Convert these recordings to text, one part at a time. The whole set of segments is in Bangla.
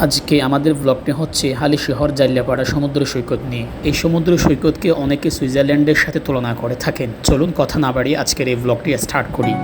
আজকে আমাদের ব্লগটি হচ্ছে হালি শহর জাল্লাপাড়া সমুদ্র সৈকত নিয়ে। এই সমুদ্র সৈকতকে অনেকে সুইজারল্যান্ডের সাথে তুলনা করে থাকেন। চলুন কথা না বাড়িয়ে আজকের এই ব্লগটি স্টার্ট করি।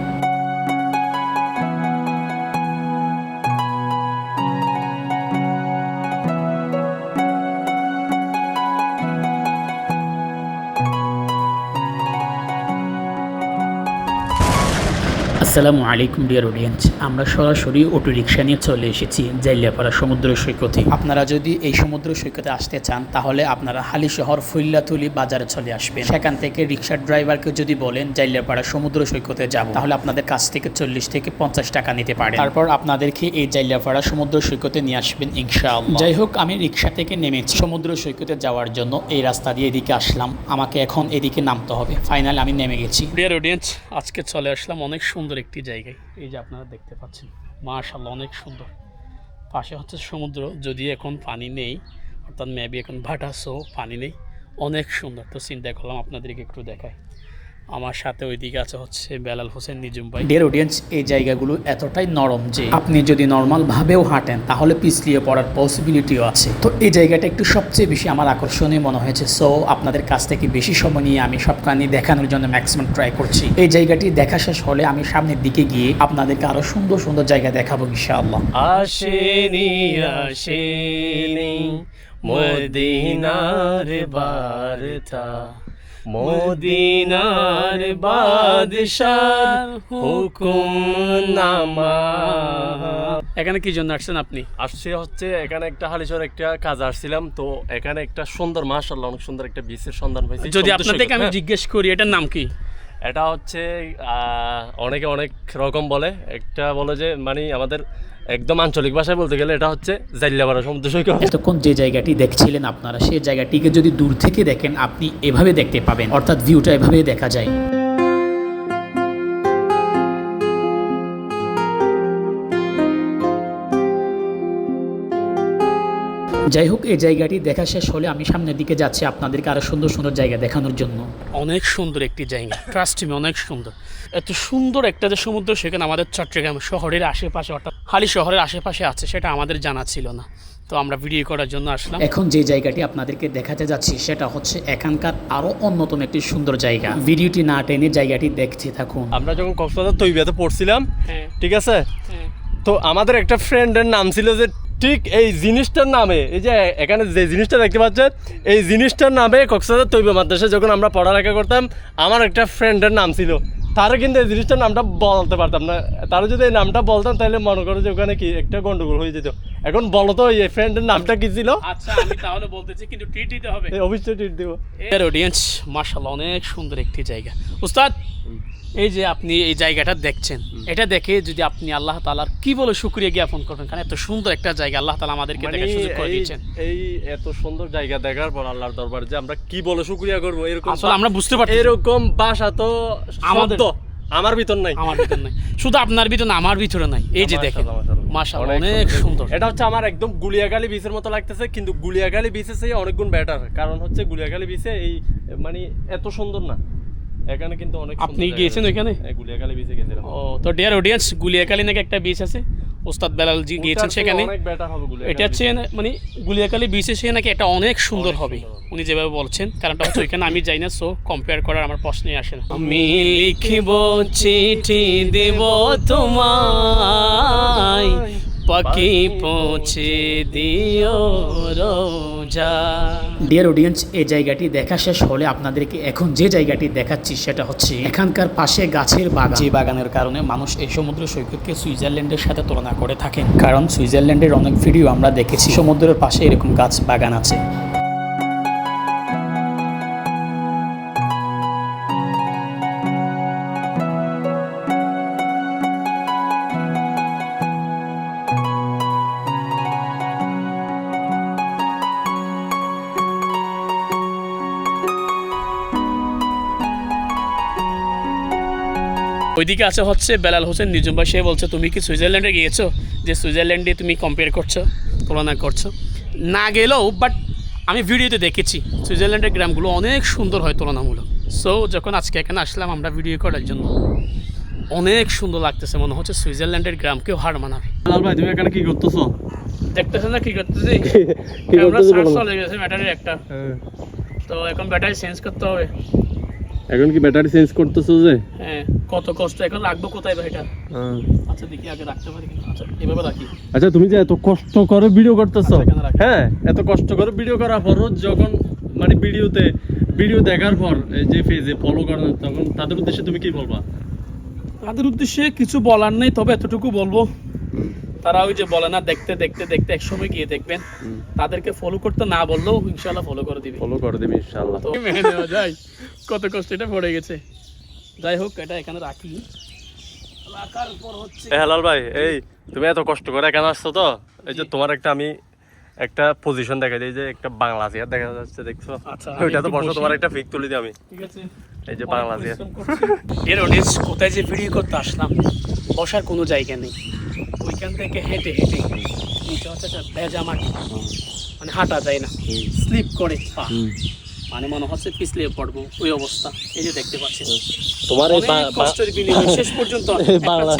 আসসালামু আলাইকুম ডিয়ার অডিয়েন্স। আমরা সরাসরি অটো রিক্সা নিয়ে চলে এসেছি জাইলিয়াপাড়া সমুদ্র সৈকতে। আপনারা যদি এই সমুদ্র সৈকতে আসতে চান তাহলে আপনারা হালি শহর ফুল্লাতুলি বাজারে চলে আসবেন। সেখান থেকে রিক্সার ড্রাইভারকে যদি বলেন জাইলিয়াপাড়া সমুদ্র সৈকতে যাব তাহলে আপনাদের কাছ থেকে চল্লিশ থেকে পঞ্চাশ টাকা নিতে পারে তারপর আপনাদেরকে এই জাইলিয়াপাড়া সমুদ্র সৈকতে নিয়ে আসবেন ইনশাআল্লাহ। যাই হোক আমি রিক্সা থেকে নেমেছি। সমুদ্র সৈকতে যাওয়ার জন্য এই রাস্তা দিয়ে এদিকে আসলাম। আমাকে এখন এদিকে নামতে হবে। ফাইনাল আমি নেমে গেছি। ডিয়ার অডিয়েন্স আজকে চলে আসলাম অনেক সুন্দর একটি জায়গায়, এই যে আপনারা দেখতে পাচ্ছেন। মাশাল্লাহ অনেক সুন্দর। পাশে হচ্ছে সমুদ্র, যদি এখন পানি নেই, অর্থাৎ মেবি এখন ভাটা সো পানি নেই, অনেক সুন্দর। তো চিন্তা করলাম আপনাদেরকে একটু দেখাই। আমার সাথে ওইদিকে আছে হচ্ছে বেলাল হোসেন নিজুম ভাই। ডিয়ার অডিয়েন্স এই জায়গাগুলো এতটাই নরম যে আপনি যদি নর্মাল ভাবেও হাঁটেন তাহলে পিছলিয়ে পড়ার পসিবিলিটিও আছে। তো এই জায়গাটা একটু সবচেয়ে বেশি আমার আকর্ষণীয় মনে হয়েছে। সো আপনাদের কাছ থেকে বেশি সময় নিয়ে আমি সবখানি দেখানোর জন্য ম্যাক্সিমাম ট্রাই করছি। এই জায়গাটি দেখা শেষ হলে আমি সামনের দিকে গিয়ে আপনাদেরকে আরও সুন্দর সুন্দর জায়গা দেখাবো ইনশাআল্লাহ। আসেনি আসেনি মদিনার বার্তা। মদিনার বাদশার হুকুম নামা। এখানে কি জন্য আসছেন আপনি? আসছে হচ্ছে এখানে একটা হালিশর একটা কাজ আসছিলাম তো এখানে একটা সুন্দর মাশাআল্লাহ অনেক সুন্দর একটা বিচের সন্ধান পাইছি। যদি আপনাদেরকে আমি হ্যাঁ। জিজ্ঞেস করি এটার নাম কি? এটা হচ্ছে অনেকে অনেক রকম বলে। একটা বলে যে মানে আমাদের একদম আঞ্চলিক ভাষায় বলতে গেলে এটা হচ্ছে জাইল্লাপাড়া সমুদ্র সৈকত। এতক্ষণ যে জায়গাটি দেখছিলেন আপনারা সেই জায়গাটিকে যদি দূর থেকে দেখেন, আপনি এভাবে দেখতে পাবেন। অর্থাৎ ভিউটা এভাবে দেখা যায়। যাই হোক এই জায়গাটি দেখা শেষ হলে আমি সামনের দিকে যাচ্ছি আপনাদেরকে আরও সুন্দর সুন্দর জায়গা দেখানোর জন্য। অনেক সুন্দর একটি জায়গা। ট্রাস্ট মি অনেক সুন্দর। এত সুন্দর একটা যে সমুদ্র সেখানে আমাদের চট্টগ্রাম শহরের আশেপাশে অর্থাৎ হালি শহরের আশেপাশে আছে সেটা আমাদের জানা ছিল না। তো আমরা ভিডিও করার জন্য আসলাম। এখন যে জায়গাটি আপনাদেরকে দেখাতে যাচ্ছি সেটা হচ্ছে এখানকার আরও অন্যতম একটি সুন্দর জায়গা। ভিডিওটি না টেনে জায়গাটি দেখতে থাকুন। আমরা যখন কক্সবাজার তৈবিয়াতে পড়ছিলাম হ্যাঁ। ঠিক আছে? তো আমাদের একটা ফ্রেন্ডের নাম ছিল যে ঠিক এই জিনিসটার নামে, এই যে এখানে যে জিনিসটা দেখতে পাচ্ছেন, এই জিনিসটার নামে কক্সবাজার তৈবা মাদ্রাসা যখন আমরা পড়ালেখা করতাম, আমার একটা ফ্রেন্ডের নাম ছিল। তারও কিন্তু এই জিনিসটার নামটা বলতে পারতাম না। তারও যদি এই নামটা বলতাম, তাহলে মনে করো যে ওখানে কি একটা গন্ডগোল হয়ে যেত। এখন বলো তো এই ফ্রেন্ডের নামটা কি ছিল? আচ্ছা আমি তাহলে বলতেছি কিন্তু ট্রিট দিতে হবে। এই অবশ্যই ট্রিট দিব। এর অডিয়েন্স মার্শাল্লাহ অনেক সুন্দর একটি জায়গা। উস্তাদ এই যে আপনি এই জায়গাটা দেখছেন এটা দেখে যদি আপনি আল্লাহ তালার কি বলে শুক্রিয়া জ্ঞাপন করবেন? কারণ এত সুন্দর একটা জায়গা আল্লাহ তালা আমাদেরকে মানে দেখার সুযোগ করে দিয়েছেন। এই এত সুন্দর জায়গা দেখার পর আল্লাহর দরবার যে আমরা কি বলে শুকরিয়া করব এরকম আসলে আমরা বুঝতে পারছি এরকম বাসা তো আমাদের- আমার ভিতর নাই। আমার ভিতরে নাই। শুধু আপনার ভিতর না আমার ভিতরে নাই। এই যে দেখেন। মাশাআল্লাহ অনেক সুন্দর। এটা হচ্ছে আমার একদম গুলিয়াগালি বিচের মতো লাগতেছে কিন্তু গুলিয়াগালি বিচে সেই অনেক গুণ বেটার কারণ হচ্ছে গুলিয়াগালি বিচে এই মানে এত সুন্দর না। এখানে কিন্তু অনেক আপনি গিয়েছেন। ওইখানে? হ্যাঁ, গুলিয়াগালি বিচে গেছিলাম। ও তো ডিয়ার অডিয়েন্স গুলিয়াকালী নাকি একটা বিচ আছে? ওস্তাদ বেলাল জি গিয়েছেন সেখানে। এটা হচ্ছে না- মানে গুলিয়াকালি বিচে সে নাকি এটা অনেক সুন্দর হবে উনি যেভাবে বলছেন কারণটা হচ্ছে ওইখানে আমি যাই না সো কম্পেয়ার করার আমার প্রশ্নই আসে না। আমি লিখিব চিঠি দেব তোমায় পাখি পৌঁছে দিও রোজা ডিয়ার অডিয়েন্স এই জায়গাটি দেখা শেষ হলে আপনাদেরকে এখন যে জায়গাটি দেখাচ্ছি সেটা হচ্ছে এখানকার পাশে গাছের বাগান। যে বাগানের কারণে মানুষ এই সমুদ্র সৈকতকে সুইজারল্যান্ডের সাথে তুলনা করে থাকেন। কারণ সুইজারল্যান্ডের অনেক ভিডিও আমরা দেখেছি। সমুদ্রের পাশে এরকম গাছ বাগান আছে। ওইদিকে আছে হচ্ছে বেলাল হোসেন নিজুম ভাই সে বলছে তুমি কি সুইজারল্যান্ডে গিয়েছো? যে সুইজারল্যান্ডে তুমি কম্পেয়ার করছ তুলনা করছ। না গেলেও বাট আমি ভিডিওতে দেখেছি সুইজারল্যান্ডের গ্রামগুলো অনেক সুন্দর হয় তুলনামূলক। সো যখন আজকে এখানে আসলাম আমরা ভিডিও করার জন্য অনেক সুন্দর লাগতেছে মনে হচ্ছে সুইজারল্যান্ডের গ্রামকেও হার মানাবে। ভাই তুমি এখানে কি করতেছো? দেখতেছেন না কি করতেছি? কি আমরা চার্জ চলে গেছে ব্যাটারির একটা। হ্যাঁ। তো এখন ব্যাটারি চেঞ্জ করতে হবে। এখন কি ব্যাটারি চেঞ্জ করতেছো যে? হ্যাঁ কত কষ্ট। এখন রাখব কোথায় ভাই এটা? আচ্ছা দেখি আগে রাখতে পারি কিনা। আচ্ছা এভাবে রাখি। আচ্ছা তুমি যে এত কষ্ট করে ভিডিও করতেছো আচ্ছা, হ্যাঁ এত কষ্ট করে ভিডিও করার পরও যখন মানে ভিডিওতে ভিডিও দেখার পর যে পেজে ফলো করেন তখন তাদের উদ্দেশ্যে তুমি কি বলবা? তাদের উদ্দেশ্যে কিছু বলার নেই তবে এতটুকু বলব। তারা ওই যে বলে না দেখতে দেখতে দেখতে এক সময় গিয়ে দেখবেন। তাদেরকে ফলো করতে না বললেও ইনশাল্লাহ ফলো করে দিবে। ফলো করে দেবে ইনশাআল্লাহ। তো মেনে নেওয়া যায়। কত কষ্ট এটা পড়ে গেছে। যাই হোক এটা এখানে রাখি। রাখার পর হচ্ছে হেলাল ভাই এই তুমি এত কষ্ট করে এখানে আসছো তো? এই যে তোমার একটা আমি একটা পজিশন দেখা দিই যে একটা বাংলা চেয়ার দেখা যাচ্ছে দেখছ? আচ্ছা, ওইটা তো বসো তোমার একটা পিক তুলে দিই আমি। ঠিক আছে। এই যে বাংলা চেয়ারের অডিয়েন্স কোথায় যে ভিডিও করতে আসলাম বসার কোনো জায়গা নেই। ওইখান থেকে হেঁটে হেঁটে নিচে হচ্ছে ভেজা মাটি মানে হাঁটা যায় না। স্লিপ করে পা। মানে মনে হচ্ছে পিছলে পড়ব ওই অবস্থা। এই যে দেখতে পাচ্ছেন। তোমার এই কষ্টের বিনিময়ে। শেষ পর্যন্ত বাংলা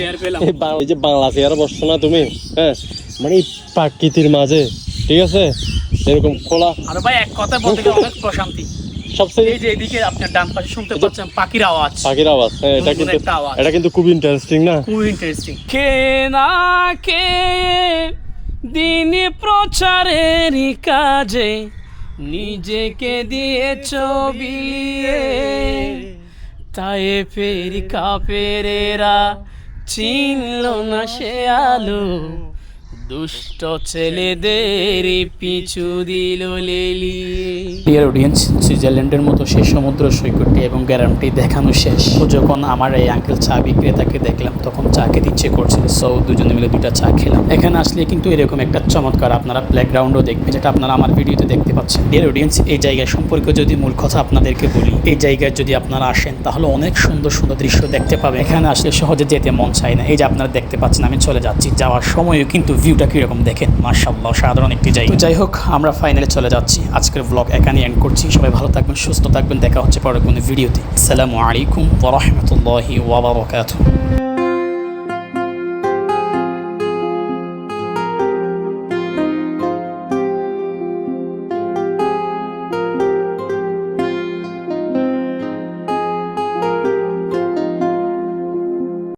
এই যে বাংলা চেয়ারে বসছো না তুমি? হ্যাঁ? মানে প্রাকৃতির মাঝে ঠিক আছে? এরকম খোলা আর ভাই এক কথা বলতে গেলে অনেক প্রশান্তি। সবচেয়ে এই যে এদিকে আপনার ডান পাশে শুনতে পাচ্ছেন পাখির আওয়াজ। পাখির আওয়াজ হ্যাঁ এটা কিন্তু। এটা কিন্তু খুব ইন্টারেস্টিং না? খুব ইন্টারেস্টিং কে না কে দিন প্রচারের কাজে নিজেকে দিয়েছ বিলিয়ে তাই ফের কাপেরেরা চিনল না সে আলো। দুষ্ট ছেলেদের পিছু দিল লেলিয়ে ডিয়ার অডিয়েন্স সুইজারল্যান্ডের মতো সেই সমুদ্র সৈকতটি এবং গ্যারান্টি দেখানো শেষ। তো যখন আমার এই আঙ্কেল চা বিক্রেতাকে দেখলাম তখন চা খেতে ইচ্ছে করছিল। সো দুজনে মিলে দুটা চা খেলাম। এখানে আসলে কিন্তু এরকম একটা চমৎকার আপনারা প্লেগ্রাউন্ডও দেখবেন যেটা আপনারা আমার ভিডিওতে দেখতে পাচ্ছেন। ডিয়ার অডিয়েন্স এই জায়গা সম্পর্কে যদি মূল কথা আপনাদেরকে বলি এই জায়গায় যদি আপনারা আসেন তাহলে অনেক সুন্দর সুন্দর দৃশ্য দেখতে পাবেন। এখানে আসলে সহজে যেতে মন চায় না। এই যে আপনারা দেখতে পাচ্ছেন আমি চলে যাচ্ছি। যাওয়ার সময়ও কিন্তু ভিউটা কীরকম দেখেন? মার্শাল্লাহ সাধারণ একটি জায়গা। যাই হোক, আমরা ফাইনালে চলে যাচ্ছি। আজকের ব্লগ এখানে এন্ড করছি। সবাই ভালো থাকবেন, সুস্থ থাকবেন। দেখা হচ্ছে পরের কোনো ভিডিওতে আসসালামু আলাইকুম ওরহমতুল্লাহি ওয়াবারকাত